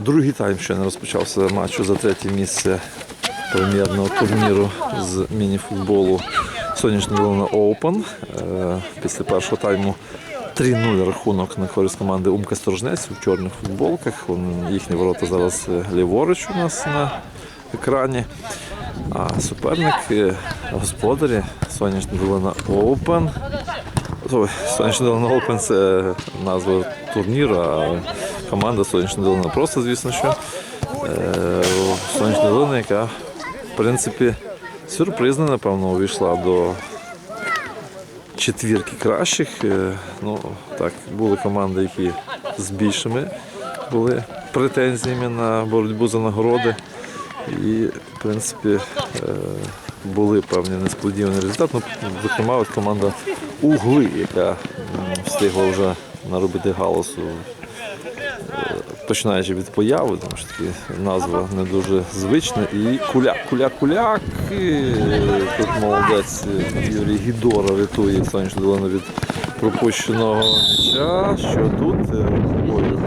Другий тайм ще не розпочався матчу за третє місце прем'єрного турніру з мініфутболу Сонячна Долина Open. Е, Після першого тайму 3-0 рахунок на користь команди Умка Сторожнець в чорних футболках. Їхні ворота зараз е, ліворуч у нас на екрані. А суперник е, господарі Сонячна Долина. Ой, Сонячна Долина Open це назва турніру, а команда Сонячна Долина просто, звісно, що е, Сонячна Долина, яка в принципі сюрпризно, напевно, увійшла до четвірки кращих. Е, Ну, так, були команди, які з більшими були претензіями на боротьбу за нагороди. І, в принципі, е, були певні несподівані результати. Ну, зокрема, команда Угли, яка встигла вже наробити галасу, починаючи від появи, тому що таки назва не дуже звична. І куляк, куляк, куляк. І тут молодець Юрій Гідора рятує сонячну долину від пропущеного м'яча. Що тут е, рукою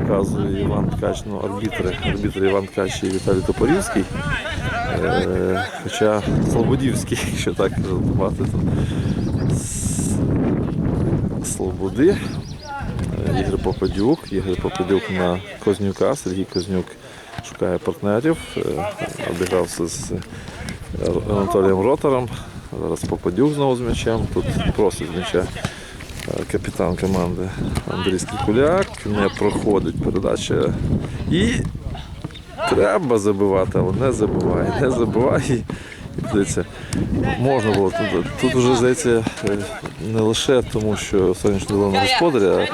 показує Іван Ткач, ну, арбітри, арбітри Іван Ткач і Віталій Топорівський. Е, хоча Слободівський, якщо так рахувати, то Слободи. Ігор Попадюк, Ігор Попадюк на Кознюка, Сергій Кознюк шукає партнерів, е, обігрався з Анатолієм Ротором. Зараз Попадюк знову з м'ячем. Тут просить м'яча е, капітан команди Андрій Скікуляк. Не проходить передача. І треба забивати, але не забиває. Не забиває. Здається, можна було тут. Тут вже здається не лише тому, що сонячна долина господаря,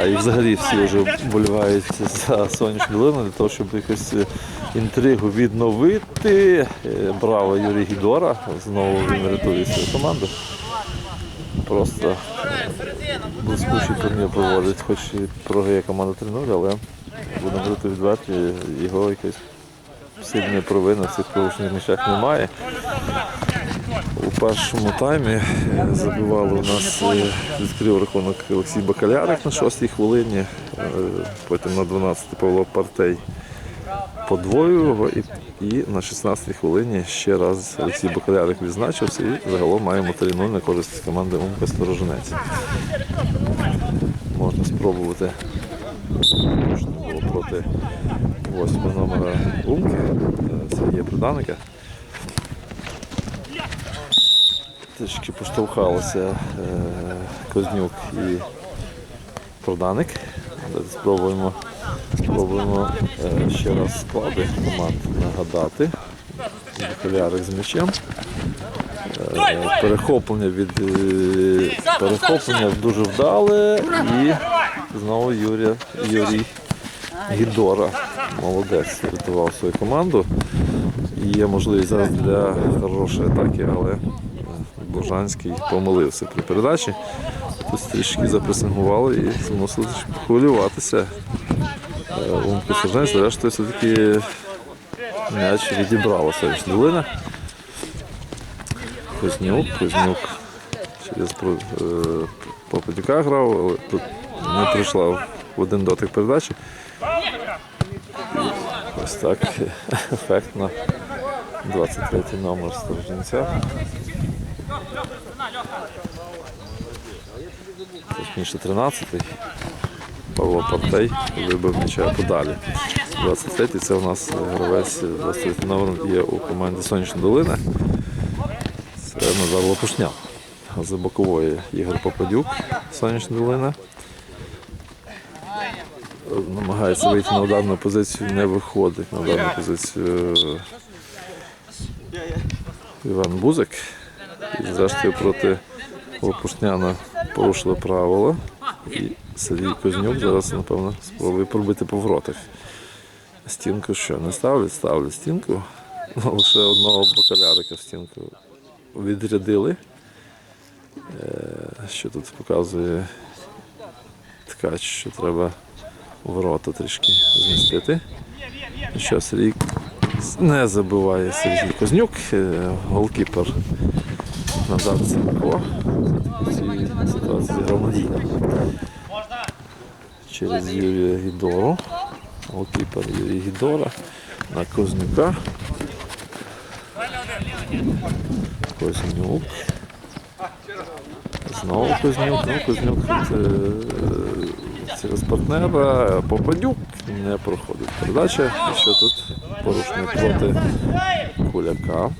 а і взагалі всі вже вболівають за сонячну долину для того, щоб якусь е, інтригу відновити. Е, Браво Юрій Гідора. Знову він рятує свою команду. Просто блискучий турнір проводить, хоч і програє команда 3-0, але будемо бути відверті, його якоїсь сильної провини в цих порушених м'ячах немає. У першому таймі забивали у нас е, відкрив рахунок Олексій Бакалярик на 6-й хвилині, е, потім на 12-й Павло Партей подвоїв його і, і на 16-й хвилині ще раз Олексій Бакалярик відзначився і загалом маємо 3-0 на користь команди Умка Сторожинець. Можна спробувати Можна було проти восьмого номера Умки е, Сергія Приданика. Трішки поштовхалися е, Кознюк і Проданик. Спробуємо, спробуємо е, ще раз склади команд нагадати. Бакалярик з м'ячем. Е, Перехоплення від перехоплення дуже вдале і знову Юрій, Юрій Гідора. Молодець, рятував свою команду. І є можливість зараз для хорошої атаки, але е, Божанський помилився при передачі. Тут трішки запресингували і змусили хвилюватися. Е, Умку Сержанець, зрештою, все-таки м'яч відібрала Сонячна долина. Кознюк, Кознюк через е, Попадюка грав, але тут не прийшла в один дотик передачі. Так ефектно. 23 номер Сторожинця. Точніше 13-й. Павло Партей вибив м'яча подалі. 23-й це у нас гравець 23 номер є у команді Сонячна Долина. Це Назар Лопушня. За бокової Ігор Попадюк, Сонячна Долина. Намагається вийти на ударну позицію, не виходить на ударну позицію Іван Бузик. І зрештою проти Лопушняна порушили правила. І Сергій Кознюк зараз, напевно, спробує пробити по воротах. Стінку що, не ставлять? Ставлять стінку. Ну, Лише одного бакалярика в стінку відрядили. Е, Що тут показує ткач, що треба ворота трішки змістити. Що Сергій не забиває Сергій Кознюк, е, голкіпер Назар ситуації зіграв надійно. Через Юрія Гідору. Голкіпер Юрій Гідора на Кознюка. Кознюк. Знову Кознюк. Ну, Кознюк е, через партнера. Попадюк не проходить передача. Що тут порушення проти Куляка.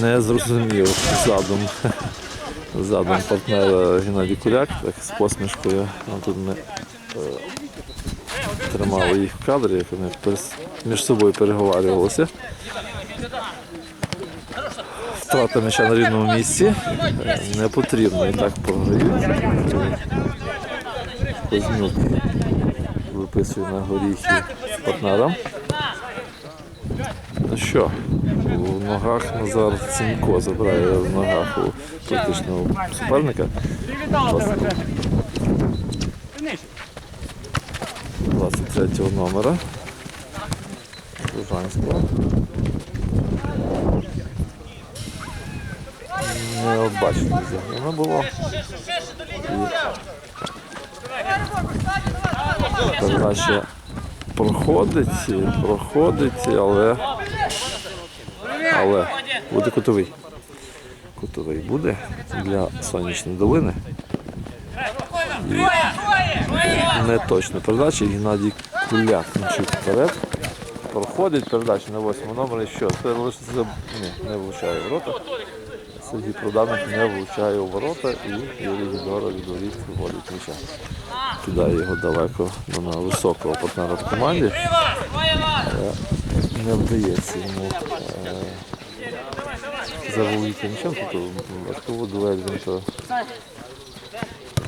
Не зрозумів задум. Задум партнера Геннадій Куляк, так з посмішкою. Ну, тут ми е, тримали їх в кадрі, як вони між собою переговарювалися. Втрата м'яча на рівному місці. Не потрібно і так програють. Кознюк виписує на горіхи партнерам. Ну що, у ногах Назар Цінько забирає в ногах у практичного суперника. 23 номера. Лужанського. Необачно зіграно було. І передача проходить, проходить, але але буде кутовий. Кутовий буде для сонячної долини. І не точно передача. Геннадій Куляк мчить вперед. Проходить передача на восьмому номері. Що? Це лише не влучає ворота. Сергій Проданник не влучає у ворота і Юрій Гідора від воріт виводить м'яча. Кидає його далеко на високого партнера в команді. Не вдається йому е, заволіти м'ячем, тобто важкову дуель він то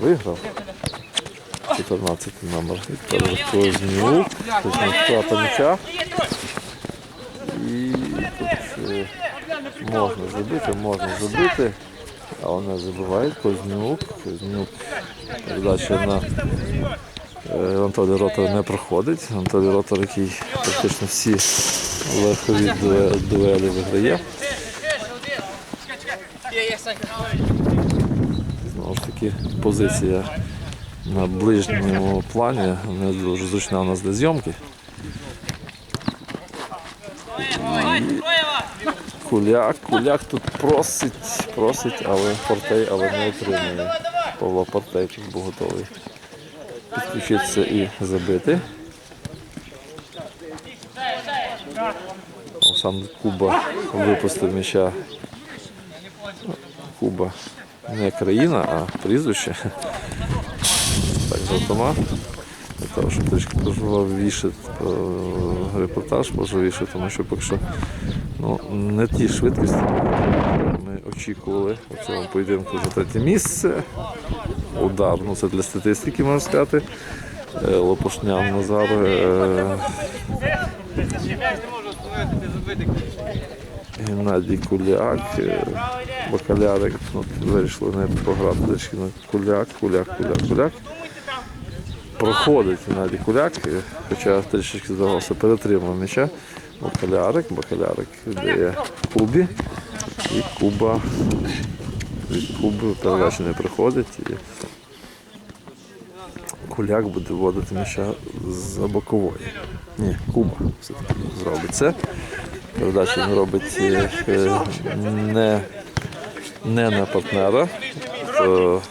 виграв. 14 номер Кознюк. Тобто втрата м'яча. І тут е, можна забити, можна забити, але не забивають. Кознюк. Кознюк передача на е, Ротор не проходить. Анатолій Ротор, який практично всі верхові дуелі виграє. Знову ж таки, позиція на ближньому плані не дуже зручна у нас для зйомки. Куляк, куляк тут просить, просить, але Портей, але не отримує. Павло тут був готовий підключитися і забити. Олександр Куба випустив м'яча. Куба не країна, а прізвище. Так, з автомат. Для того, щоб трішки пожвавіше е, репортаж, пожвавіше, тому що поки що ну, не ті швидкості ми очікували у цьому поєдинку за третє місце. Удар, ну це для статистики можна сказати. Е, Лопушнян Назар. е, Геннадій Куляк, е, Бакалярик, ну, вирішили не пограти трішки на Куляк, Куляк, Куляк, Куляк. Проходить Геннадій Куляк, хоча трішечки здавався, перетримав м'яча. Бакалярик, Бакалярик віддає Кубі. І Куба від Куби передача не приходить. І Куляк буде вводити м'яча за бокової. Ні, Куба все-таки зробить це. Передачу він робить е, не, не на партнера. То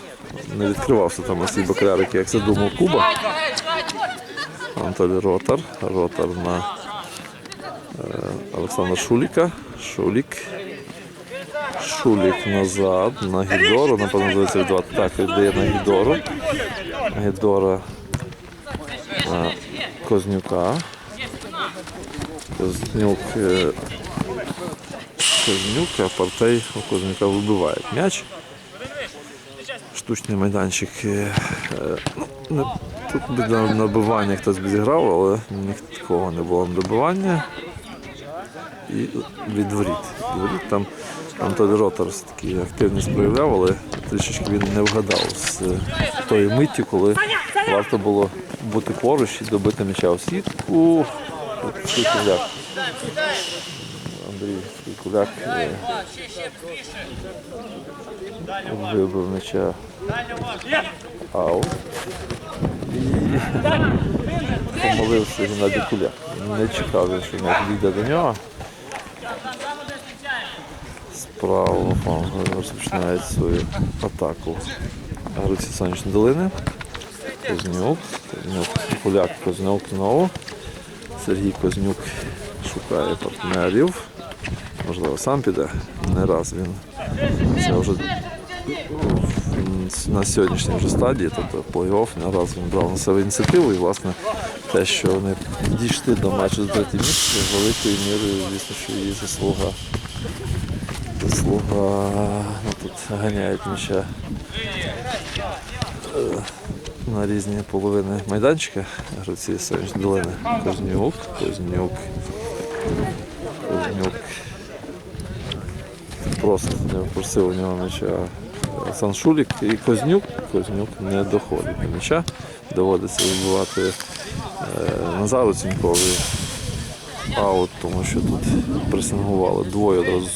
не відкривався там ось цей баклярик, як це думав Куба. Анатолій Ротар. Ротар на Олександра Шуліка. Шулік. Шулік назад на Гідору. Напевно, здається, віддавати. Так, віддає на Гідору. Гідора на Кознюка. Кознюк. е, Кознюк, а партей у Кознюка вибиває м'яч. Штучний майданчик. е, е, ну, Тут на набивання хтось б зіграв, але нікого не було на добивання. І від воріт. Від там Антон Роторс такий активність проявляв, але трішечки він не вгадав з е, тої миті, коли варто було бути поруч і добити м'яча у сітку. Андрій Куляк е, вибив м'яча аут. І помолився Геннадій Куляк. Не чекав він, що м'яч дійде до нього. Правого флангу розпочинають свою атаку. Гравці Сонячної долини. Кознюк, Кознюк, Куляк, Кознюк знову. Сергій Кознюк шукає партнерів. Можливо, сам піде. Не раз він це вже на сьогоднішній вже стадії, тобто плей-офф, не раз він брав на себе ініціативу. І власне те, що вони дійшли до матчу з третє місце, великою мірою, звісно, що її заслуга. Заслуга ну, тут ганяють м'яча е, на різні половини майданчика. Гравці Сонячної долини. Кознюк, Кознюк, Кознюк. Просто просив у нього м'яча Сан Шулік і Кознюк. Кознюк не доходить до м'яча. Доводиться вибивати е, Назару Цінькові аут, тому що тут пресингували двоє одразу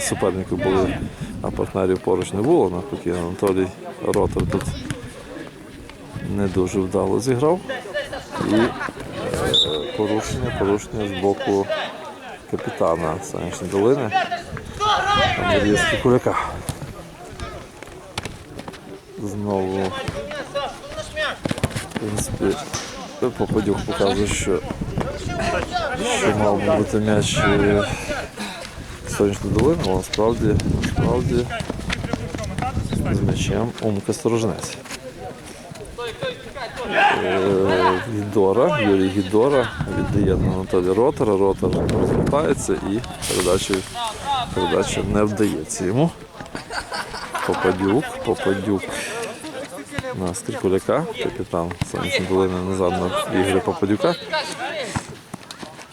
суперників були, а партнерів поруч не було. Навпаки, Анатолій Ротор тут не дуже вдало зіграв. І е, порушення, порушення з боку капітана Сонячної долини Андрія Скікуляка. Знову, в принципі, Попадюк показує, що, що мав би бути м'яч е, Сонячної долини, але насправді, насправді з м'ячем Умка Сторожнець. Е, Гідора, Юрій Гідора віддає на Анатолія Ротора. Ротор розвертається і передача, передача не вдається йому. Попадюк, Попадюк на Стрікуляка, капітан Сонячної долини назад на ігри Попадюка.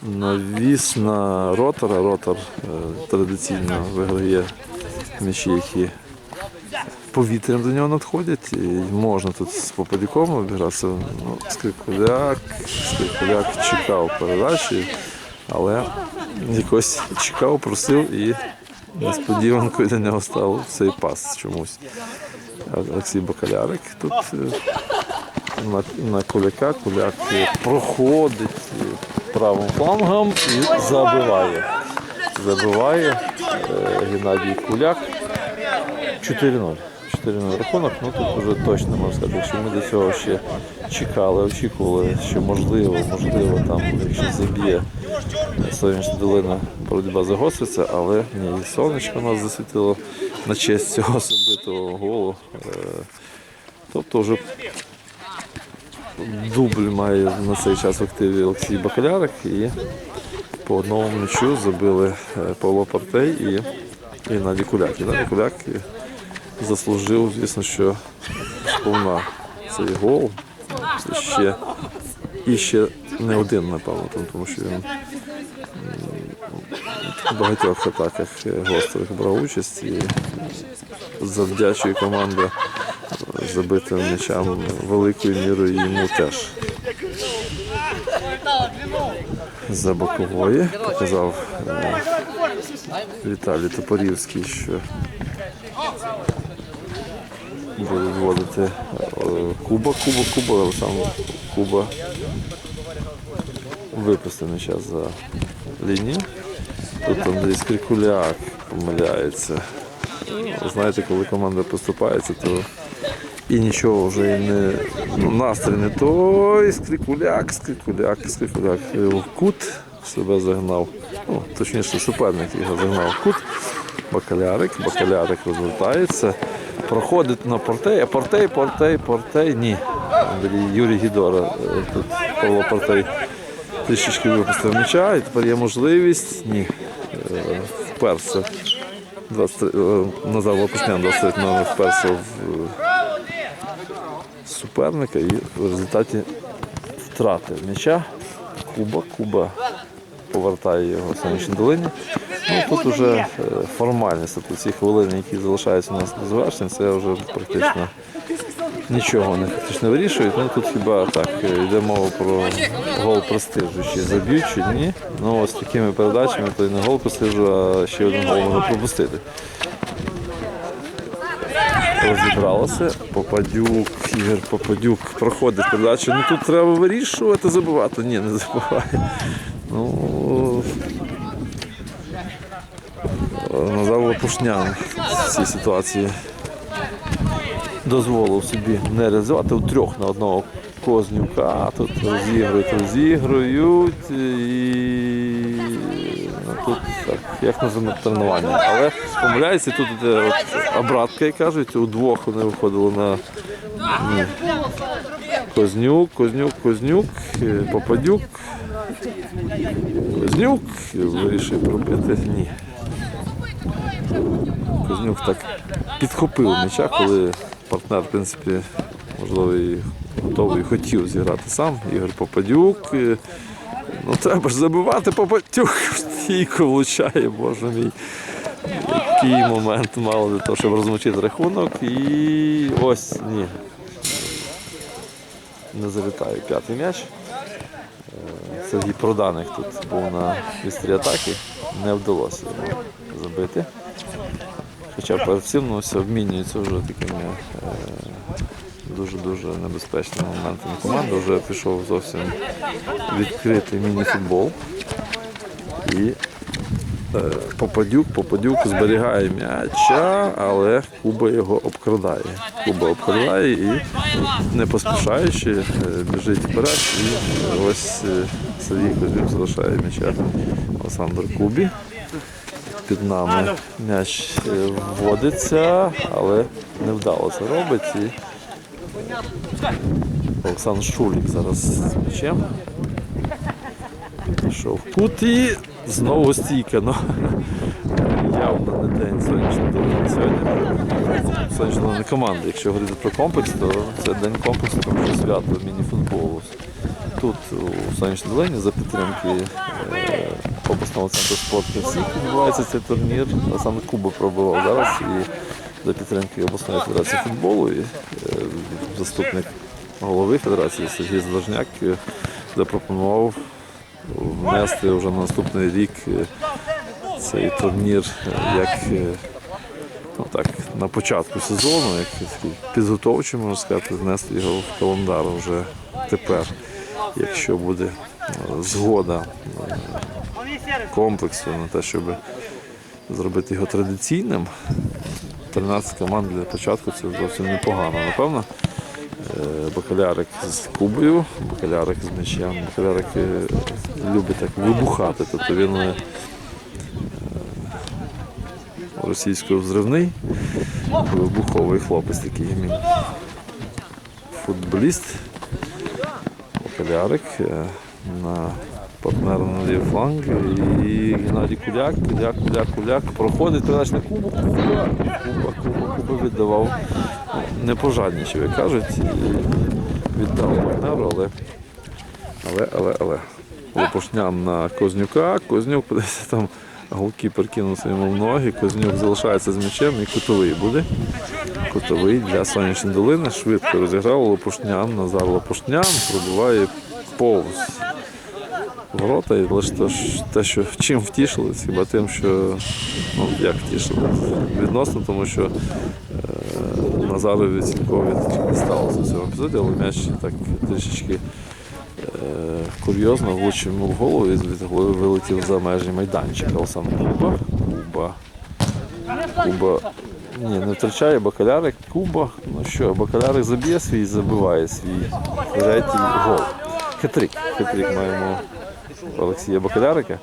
Навіс на ротора. Ротор е, традиційно виграє м'ячі, які повітрям до нього надходять. І можна тут з Попадюком обігратися. Ну, Скрикуляк, Скрикуляк чекав передачі, але якось чекав, просив і несподіванкою для нього став цей пас чомусь. Олексій Бакалярик тут е, на, на куляка. Куляк проходить правим флангом і забиває. Забиває е, Геннадій Куляк 4-0. 4-0 рахунок, ну тут вже точно можна сказати, що ми до цього ще чекали, очікували, що можливо, можливо, там, якщо заб'є Сонячна долина, боротьба загостриться, але ні, і сонечко нас засвітило на честь цього забитого голу. Е, Тобто вже дубль має на цей час в активі Олексій Бакалярик і по одному м'ячу забили е, Павло Партей і Геннадій Куляк. Геннадій Куляк заслужив, звісно, що сповна цей гол. Ще і ще не один, напевно, тому- що він в багатьох атаках е, гострих брав участь і завдячує команда забитим м'ячам великою мірою йому теж. За бокової показав е, Віталій Топорівський, що буде вводити е, Куба, Куба, Куба, але сам Куба випустив м'яча за лінію. Тут Андрій Скрикуляк помиляється. Знаєте, коли команда поступається, то і нічого вже не ну, настрій не той, скрикуляк, скрикуляк, скрикуляк. Кут себе загнав. Ну, точніше, суперник його загнав в кут. Бакалярик, бакалярик розвертається, проходить на портей, а портей, портей, портей. Ні. Юрій Гідора. е, Тут Павло Портей трішечки випустив м'яча, і тепер є можливість. Ні. Вперся. 23, е, Назар Лопушнян 23 номер вперся в суперника і в результаті втратив м'яча. Куба, Куба повертає його в сонячній долині. Ну, тут вже формальність, тобто ці хвилини, які залишаються у нас до завершення, це вже практично нічого вони фактично вирішують. Ну тут хіба так, е, йде мова про гол престижу, чи заб'ють, чи ні. Ну ось такими передачами то і не гол престижу, а ще один гол можна пропустити. Розібралося. Попадюк, Ігор Попадюк проходить передачу. Ну тут треба вирішувати, забивати. Ні, не забуває. Ну, Назар Лопушнян в цій ситуації дозволив собі не реалізувати у трьох на одного Кознюка. Тут розігрують, розігрують і тут так, як на тренування. Але помиляється, тут іде от обратка, як кажуть, у двох вони виходили на ні. Кознюк, Кознюк, Кознюк, е, Попадюк. Кознюк вирішив пробити. Ні. Кознюк так підхопив м'яча, коли партнер, в принципі, можливо, і готовий хотів зіграти сам. Ігор Попадюк. Ну, треба ж забивати Попадюк. в Стійко влучає, боже мій. Який момент мало для того, щоб розмочити рахунок. І ось ні. Не залітає п'ятий м'яч. Е, Сергій Проданик тут був на вістрі атаки. Не вдалося йому забити. Хоча ну, все обмінюється вже такими е, дуже-дуже небезпечними моментами команди. Вже пішов зовсім відкритий міні-футбол. І е, Попадюк, Попадюк зберігає м'яча, але Куба його обкрадає. Куба обкрадає і не поспішаючи е, біжить вперед. І ось Сергій Козюк залишає м'яча Олександру Кубі. Під нами м'яч е, вводиться, але невдало це робить. І Олександр Шулік зараз з м'ячем. Пішов в кут і знову стійка. Ну, явно не день сонячного долини сьогодні. Сонячного не команди. Якщо говорити про комплекс, то це день комплексу, тому що свято міні-футболу. Тут у Сонячній долині за підтримки е, обласного центру спорту всіх відбувається цей турнір. А саме Куба пробував зараз і за підтримки обласної федерації футболу і е, заступник голови федерації Сергій Задожняк е, запропонував внести вже на наступний рік е, цей турнір як ну, так, на початку сезону, як підготовчий, можна сказати, внести його в календар вже тепер, якщо буде згода комплексу на те, щоб зробити його традиційним. 13 команд для початку це зовсім непогано. Напевно, Е, бакалярик з Кубою, бакалярик з м'ячем. Бакалярик е, любить так вибухати, тобто він е, російсько взривний, вибуховий хлопець такий він футболіст. Бакалярик на на лівий фланг і Геннадій Куляк, Куляк, Куляк, Куляк проходить передач на Кубу, Куба, Куба, Куба, віддавав, не пожаднічив, як кажуть, і віддав партнеру, але, але, але, але. Лопушнян на Кознюка, Кознюк, подивіться, там голкіпер кинувся йому в ноги, Кознюк залишається з м'ячем і кутовий буде. Кутовий для сонячної долини. Швидко розіграв Лопушнян, Назар Лопушнян пробиває повз ворота. І лише те, що- чим втішились, хіба тим, що ну як втішились, відносно, тому що е, Назарові цілкові не сталося в цьому епізоді, але м'яч так трішечки е, курйозно влучив йому в голову і від голови вилетів за межі майданчика. Але Куба. Куба. Куба. Ні, не втрачає бакалярик. Куба. Ну що, бакалярик заб'є свій забиває свій третій гол. Хитрик. Хитрик маємо Олексія Бакалярика.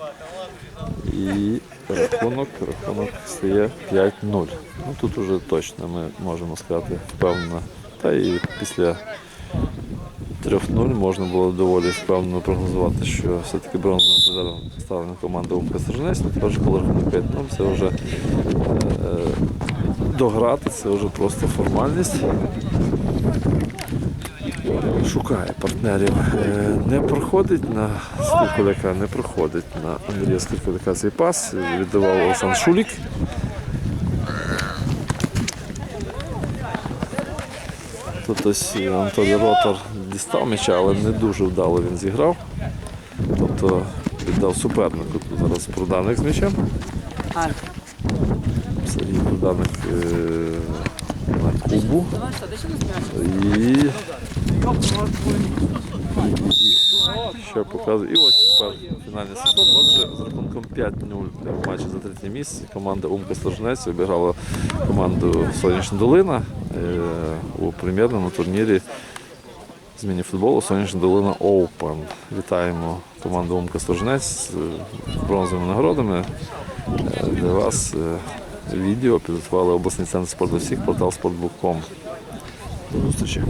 І рахунок, рахунок стає 5-0. Ну тут уже точно ми можемо сказати впевнено. Та і після 3-0 можна було доволі впевнено прогнозувати, що все-таки бронзовим призером стала команда Умка Сторожнець. Ну, тепер коли рахунок 5-0, це вже е, дограти, це вже просто формальність. Шукає партнерів. Е, Не проходить на Скрикуляка, не проходить на Андрія Скрикуляка цей пас. Віддавав Олександр Шулік. Тут ось Анатолій Ротор дістав м'яча, але не дуже вдало він зіграв. Тобто віддав супернику. Тут зараз проданик з м'ячем. Сергій Проданик е, на Кубу. І що показую. І ось тепер фінальний свисток. Отже, з рахунком 5-0 в матчі за третє місце команда Умка Сторжнець обіграла команду Сонячна Долина е, у прем'єрному турнірі з міні-футболу Сонячна Долина Open. Вітаємо команду Умка Сторжнець з е, бронзовими нагородами. Е, Для вас відео підготували обласний центр спорту всіх портал спортбук.com. До зустрічі.